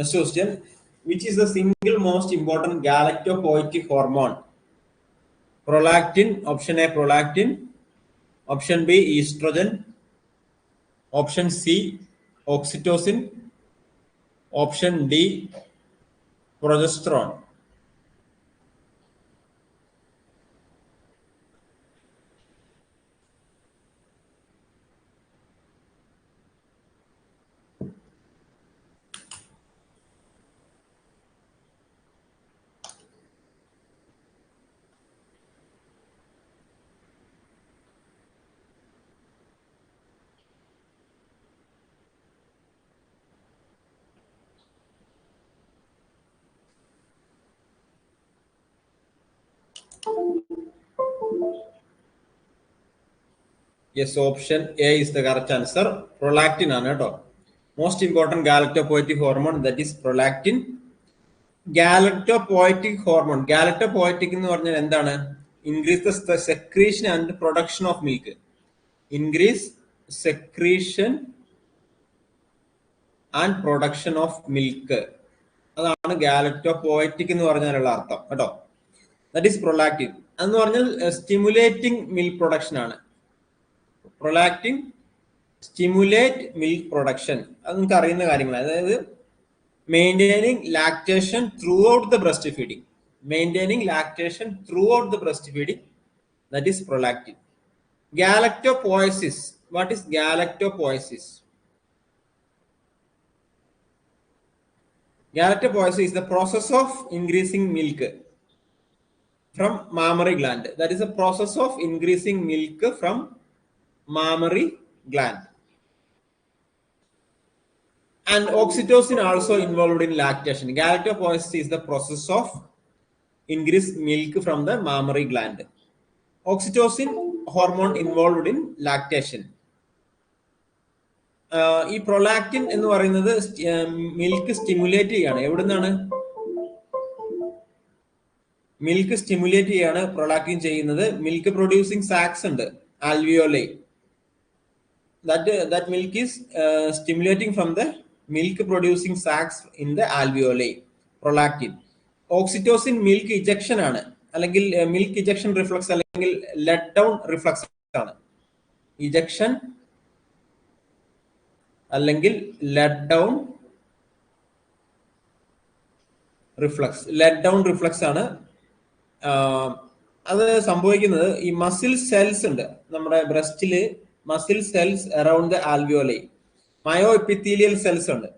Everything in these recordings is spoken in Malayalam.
Next question. Which is the single most important galactopoietic hormone? Prolactin. Option A, prolactin. Option B, estrogen. Option C, oxytocin. Option D, progesterone. Yes option A is the correct answer prolactin ആണ് കേട്ടോ. Most important galactopoietic hormone that is prolactin galactopoietic hormone galactopoietic എന്ന് പറഞ്ഞാൽ എന്താണ്? Increase the secretion and production of milk increase secretion and production of milk അതാണ് ഗാലക്ടോപോയറ്റിക് എന്ന് പറഞ്ഞാലുള്ള അർത്ഥം കേട്ടോ. ദറ്റ് ഈസ് പ്രൊലാക്റ്റിൻ എന്ന് പറഞ്ഞാൽ സ്റ്റിമുലേറ്റിംഗ് മിൽക്ക് പ്രൊഡക്ഷൻ ആണ്. പ്രൊലാക്റ്റിൻ സ്റ്റിമുലേറ്റ് മിൽക്ക് പ്രൊഡക്ഷൻ അത് നിങ്ങൾക്ക് അറിയുന്ന കാര്യങ്ങളാണ് അതായത് maintaining lactation throughout the breastfeeding maintaining lactation throughout the breastfeeding that is prolactin galactopoiesis what is galactopoiesis Galactopoiesis is the process of increasing milk from mammary gland. That is a process of increasing milk from mammary gland. And oxytocin also involved in lactation. Galactopoiesis is the process of increased milk from the mammary gland. Oxytocin hormone involved in lactation. ഈ പ്രൊലാക്റ്റിൻ എന്ന് പറയുന്നത് മിൽക്ക് സ്റ്റിമുലേറ്റ് ചെയ്യാണ് എവിടെ നിന്നാണ് മിൽക്ക് സ്റ്റിമുലേറ്റ് ചെയ്യാണ് പ്രൊലാക്റ്റിൻ ചെയ്യുന്നത് മിൽക്ക് പ്രൊഡ്യൂസിങ് സാക്സ് ഉണ്ട് alveoli that milk is uh, stimulating from the milk producing sacs in the alveoli prolactin oxytocin milk ejection ആണ് അല്ലെങ്കിൽ milk ejection റിഫ്ലക്സ് അല്ലെങ്കിൽ let down റിഫ്ലക്സ് ആണ് ejection അല്ലെങ്കിൽ let down reflex let down reflex ആണ് അത് സംഭവിക്കുന്നത് ഈ മസിൽ സെൽസ് ഉണ്ട് നമ്മുടെ ബ്രസ്റ്റിൽ muscle cells around the alveoli myoepithelial cells ഉണ്ട്.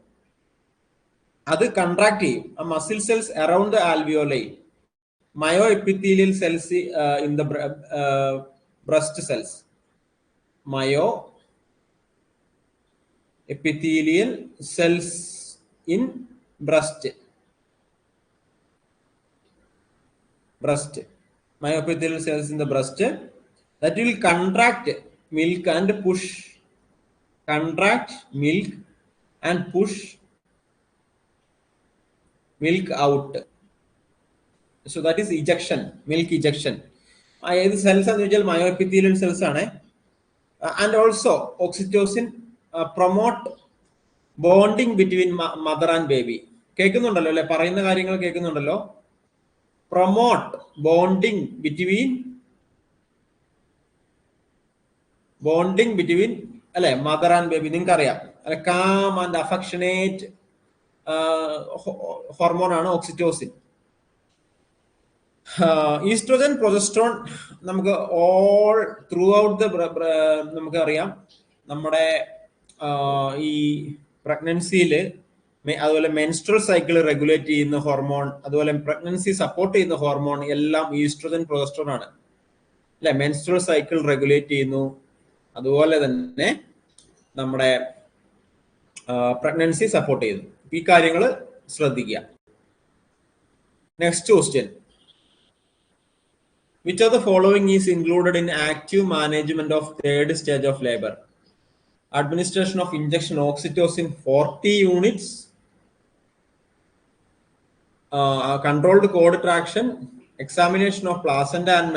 അത് കൺട്രാക്ട് ചെയ്യും. ആ muscle cells around the alveoli myoepithelial cells in the breast cells myoepithelial cells in breast breast myoepithelial cells in the breast that will contract milk and push. Contract milk and push. Milk out. So that is ejection milk ejection. ഏത് സെൽസ് എന്ന് വെച്ചാൽ മയോപ്പിത്തീലിയൽ സെൽസ് ആണ്. And also oxytocin promote bonding between mother and baby കേൾക്കുന്നുണ്ടല്ലോ അല്ലെ? പറയുന്ന കാര്യങ്ങൾ കേൾക്കുന്നുണ്ടല്ലോ. Promote bonding between bonding between അല്ലെ മദർ ആൻഡ് ബേബി നിങ്ങൾക്ക് അറിയാം അല്ലെ കാം ആൻഡ് അഫക്ഷനേറ്റ് ഹോർമോൺ ആണ് ഓക്സിറ്റോസിൻ ഈസ്ട്രോജൻ പ്രൊജസ്ട്രോൺ നമുക്ക് ഓൾ ത്രൂ ഔട്ട് ദ നമുക്ക് അറിയാം നമ്മുടെ ഈ പ്രഗ്നൻസിയിൽ അതുപോലെ മെൻസ്ട്രൽ സൈക്കിൾ റെഗുലേറ്റ് ചെയ്യുന്ന ഹോർമോൺ അതുപോലെ പ്രഗ്നൻസി സപ്പോർട്ട് ചെയ്യുന്ന ഹോർമോൺ എല്ലാം ഈസ്ട്രോജൻ പ്രൊജസ്ട്രോൺ ആണ്. അല്ലെ മെൻസ്ട്രൽ സൈക്കിൾ റെഗുലേറ്റ് ചെയ്യുന്നു. അതുപോലെ തന്നെ നമ്മുടെ പ്രഗ്നൻസി സപ്പോർട്ട് ചെയ്യുന്നു. ഈ കാര്യങ്ങൾ ശ്രദ്ധിക്കുക. Next question which of the following is included in active management of third stage of labour administration of injection oxytocin 40 units. uh, controlled cord traction examination of and and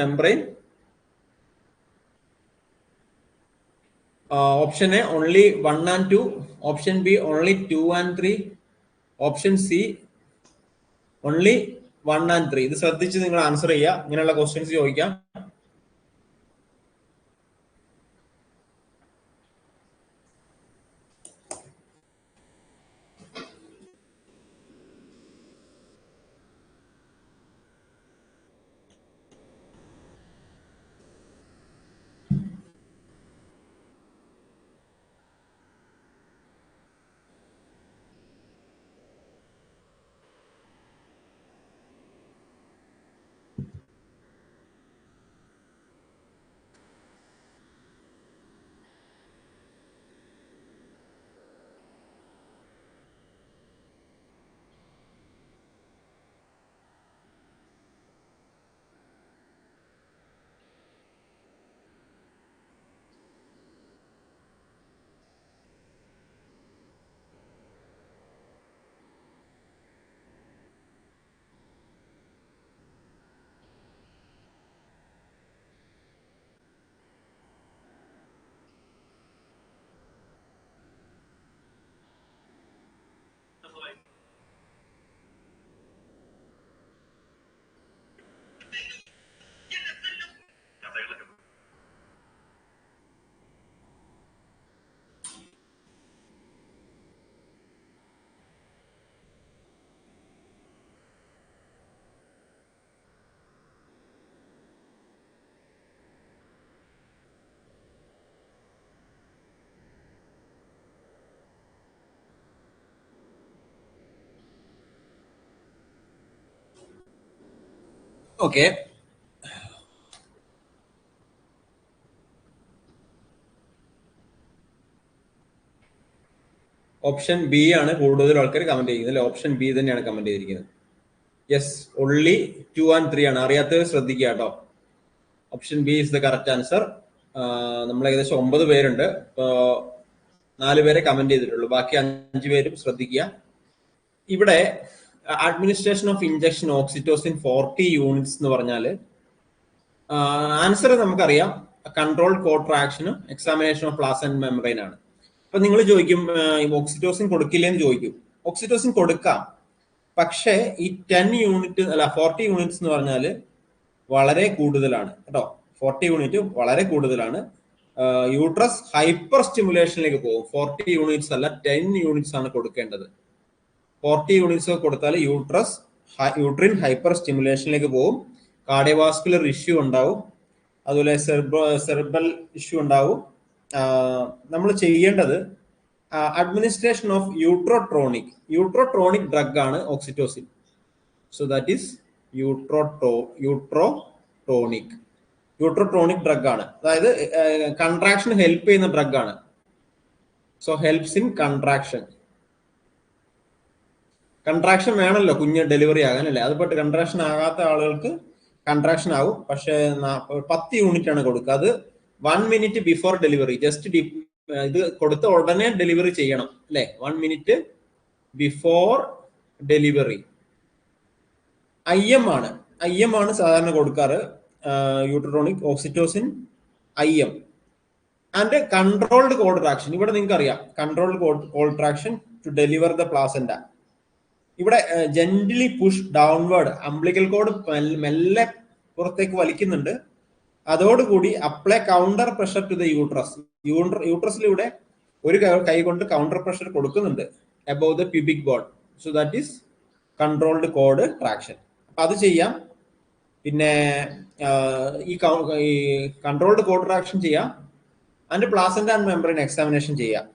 option a only 1 and 2 option b only 2 and 3 option C only one and three ഇത് ശ്രദ്ധിച്ച് നിങ്ങൾ ആൻസർ ചെയ്യുക. ഇങ്ങനെയുള്ള ക്വസ്റ്റ്യൻസ് ചോദിക്കാം. ഓക്കെ. ഓപ്ഷൻ ബി ആണ് കൂടുതൽ ആൾക്കാർ കമന്റ് ചെയ്യുന്നത്. അല്ലെ? ഓപ്ഷൻ ബി തന്നെയാണ് കമന്റ് ചെയ്തിരിക്കുന്നത്. Yes only two and three ആണ്. അറിയാത്തവർ ശ്രദ്ധിക്കുക കേട്ടോ. Option B is the correct answer നമ്മൾ ഏകദേശം ഒമ്പത് പേരുണ്ട്. ഇപ്പോ നാല് പേരെ കമന്റ് ചെയ്തിട്ടുള്ളൂ. ബാക്കി അഞ്ച് പേരും ശ്രദ്ധിക്കുക. ഇവിടെ administration of injection oxytocin forty units എന്ന് പറഞ്ഞാൽ ആൻസർ നമുക്കറിയാം. Control കോട്രാക്ഷനും examination of placenta and membrane ആണ്. അപ്പൊ നിങ്ങൾ ചോദിക്കും ഓക്സിറ്റോസിൻ കൊടുക്കില്ലെന്ന് ചോദിക്കും. ഓക്സിറ്റോസിൻ കൊടുക്കാം. പക്ഷേ ഈ ടെൻ യൂണിറ്റ് അല്ല ഫോർട്ടി യൂണിറ്റ്സ് എന്ന് പറഞ്ഞാൽ വളരെ കൂടുതലാണ്. കേട്ടോ ഫോർട്ടി യൂണിറ്റ് വളരെ കൂടുതലാണ്. യൂട്രസ് ഹൈപ്പർ സ്റ്റിമുലേഷനിലേക്ക് പോകും. ഫോർട്ടി യൂണിറ്റ്സ് അല്ല ടെൻ യൂണിറ്റ്സ് ആണ് കൊടുക്കേണ്ടത്. ഫോർട്ടി യൂണിറ്റ്സ് കൊടുത്താൽ യൂട്രസ് യൂട്രിൻ ഹൈപ്പർ സ്റ്റിമുലേഷനിലേക്ക് പോകും കാർഡിയോവാസ്കുലർ ഇഷ്യൂ ഉണ്ടാവും. അതുപോലെ സെർബ സെർബൽ ഇഷ്യൂ ഉണ്ടാവും. നമ്മൾ ചെയ്യേണ്ടത് administration of uterotonic uterotonic drug ആണ് oxytocin so that is utero uterotonic uterotonic drug ആണ്. അതായത് കൺട്രാക്ഷൻ ഹെൽപ്പ് ചെയ്യുന്ന ഡ്രഗ് ആണ്. So helps in contraction contraction വേണമല്ലോ കുഞ്ഞ് ഡെലിവറി ആകാൻ അല്ലേ അതുപോലെ കൺട്രാക്ഷൻ ആകാത്ത ആളുകൾക്ക് കൺട്രാക്ഷൻ ആവും. പക്ഷേ പത്ത് യൂണിറ്റ് ആണ് കൊടുക്കുക. അത് one minute before delivery just ഇത് കൊടുത്ത ഉടനെ ഡെലിവറി ചെയ്യണം അല്ലെ? One minute before delivery I M ആണ്. ഐ എം ആണ് സാധാരണ കൊടുക്കാറ്. Uterotonic oxytocin I M and controlled cord traction ഇവിടെ നിങ്ങൾക്ക് അറിയാം controlled cord traction to deliver the placenta ഇവിടെ gently push downward umbilical cord മെല്ലെ പുറത്തേക്ക് വലിക്കുന്നുണ്ട്. അതോടുകൂടി apply counter pressure to the uterus യൂട്രസിലൂടെ ഒരു കൈ കൊണ്ട് കൗണ്ടർ പ്രഷർ കൊടുക്കുന്നുണ്ട് above the pubic board so that is controlled cord traction അപ്പൊ അത് ചെയ്യാം. പിന്നെ ഈ കൺട്രോൾഡ് കോഡ് ട്രാക്ഷൻ ചെയ്യാം. And placenta and membrane examination ചെയ്യാം.